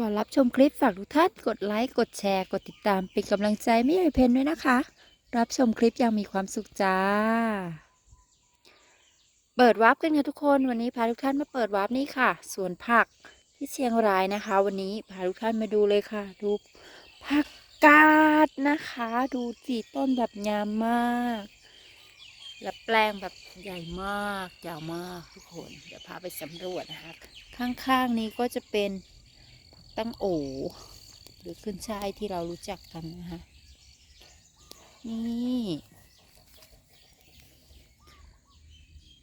ก่อนรับชมคลิปฝากทุกท่านกดไลค์กดแชร์ กดติดตามเป็นกำลังใจไม่ใหญ่เพนด้วยนะคะ รับชมคลิปอยังมีความสุขจ้า เปิดวาร์ปกันค่ะทุกคนวันนี้พาทุกท่านมาเปิดวาร์ปนี่ค่ะสวนผักที่เชียงรายนะคะ วันนี้พาทุกท่านมาดูเลยค่ะ ดูผักกาดนะคะ ดูสีต้นแบบงามมาก และแปลงแบบใหญ่มากยาวมากทุกคน เดี๋ยวพาไปสำรวจนะคะ ข้างๆนี้ก็จะเป็น ตั้งโอหรือขึ้นช่ายที่เรารู้จักกันนะคะ นี่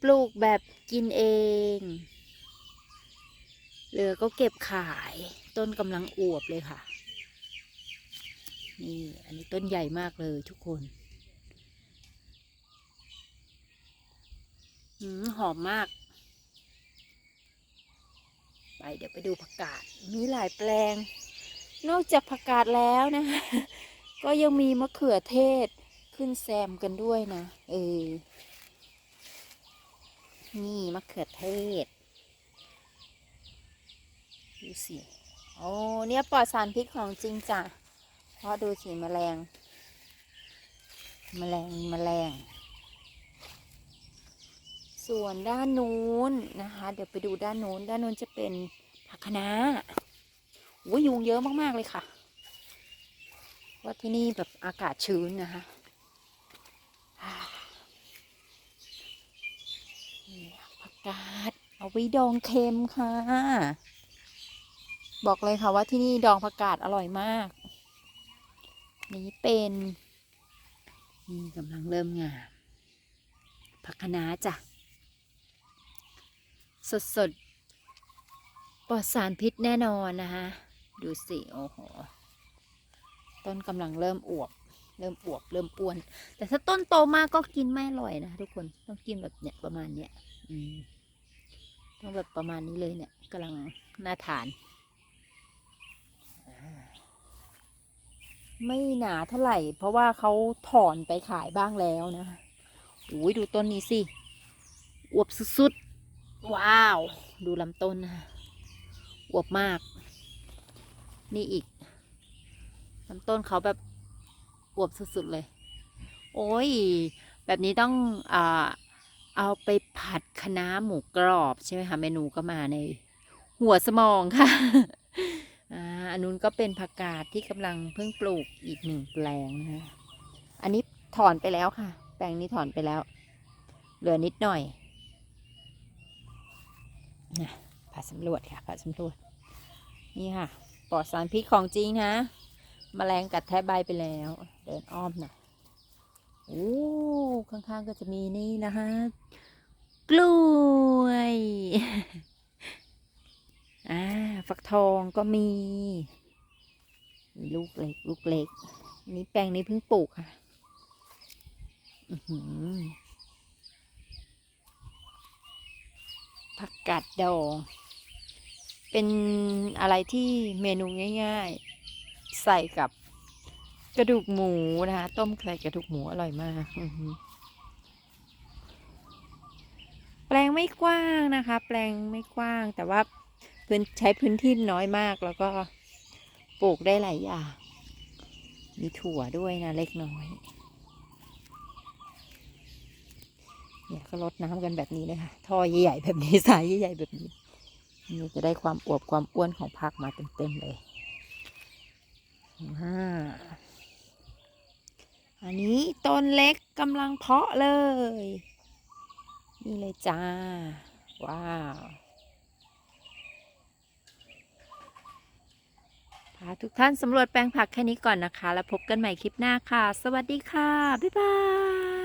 ปลูกแบบกินเอง เหลือก็เก็บขายต้นกำลังอวบเลยค่ะ นี่อันนี้ต้นใหญ่มากเลยทุกคนหืมหอมมาก ไปเดี๋ยวไปดูผักกาดมีหลายแปลง นอกจากผักกาดแล้วนะคะก็ยังมีมะเขือเทศขึ้นแซมกันด้วยนะ เออ นี่มะเขือเทศ ดูสิ โอ้เนี่ยปลอดสารพิษของจริงจ้ะ เพราะดูสิแมลง แมลง แมลง ส่วนด้านนู้นนะคะ เดี๋ยวไปดูด้านนู้น ด้านนู้นจะเป็นผักคะน้าโอ้ยยุงเยอะมาก ๆ เลยค่ะเพราที่นี่แบบอากาศชื้นนะคะผักกาดเอาไว้ดองเค็มค่ะ บอกเลยค่ะว่าที่นี่ดองผักกาดอร่อยมาก นี้เป็นนี่กำลังเริ่มงามผักคะน้าจ้ะ สดสดๆปลอดสารพิษแน่นอนนะคะดูสิโอ้โหต้นกำลังเริ่มอวบเริ่มอวบเริ่มอ้วน แต่ถ้าต้นโตมากก็กินไม่อร่อยนะทุกคนต้องกินแบบเนี้ยประมาณเนี้ยอืมต้องแบบประมาณนี้เลยเนี่ยกำลังน่าทาน ไม่หนาเท่าไหร่ เพราะว่าเขาถอนไปขายบ้างแล้วนะโอ้ยดูต้นนี้สิอวบสุดๆ ว้าว ดูลำต้นนะคะอวบมาก นี่อีกลำต้นเขาแบบอวบสุดๆเลย โอ้ย แบบนี้ต้องอเอาไปผัดคะน้าหมูกรอบใช่ไหมคะเมนูก็มาในหัวสมองค่ะอันนู้นก็เป็นผักกาดที่กำลังเพิ่งปลูกอีกหนึ่งแปลงนะคะอันนี้ถอนไปแล้วค่ะ แปลงนี้ถอนไปแล้ว เหลือนิดหน่อย นะพาสำรวจค่ะพาสำรวจ นี่ค่ะปลอดสารพิษของจริงนะมแมลงกัดแทะใบไปแล้ว เดินอ้อมหน่อยโอ้ข้างๆก็จะมีนี่นะคะ กล้วยอ่าฟักทองก็มี ลูกเล็ก ลูกเล็กนนี้แปลงนี้เพิ่งปลูกค่ะ อือหือ ผักกาดดอง เป็นอะไรที่เมนูง่าย ๆ ใส่กับกระดูกหมูนะคะ ต้มใส่กระดูกหมูอร่อยมากแปลงไม่กว้างนะคะ แปลงไม่กว้าง แต่ว่าพื้นใช้พื้นที่น้อยมากแล้วก็ปลูกได้หลายอย่างมีถั่วด้วยนะเล็กน้อย เนี่ยก็ลดน้ำกันแบบนี้เลยค่ะท่อใหญ่ๆแบบนี้สายใหญ่ๆแบบนี้นี่จะได้ความอวบความอ้วนของผักมาเต็มๆเลยอ่าอันนี้ต้นเล็กกำลังเพาะเลย นี่เลยจ้า ว้าวพาทุกท่านสำรวจแปลงผักแค่นี้ก่อนนะคะ แล้วพบกันใหม่คลิปหน้าค่ะ สวัสดีค่ะ บ๊ายบาย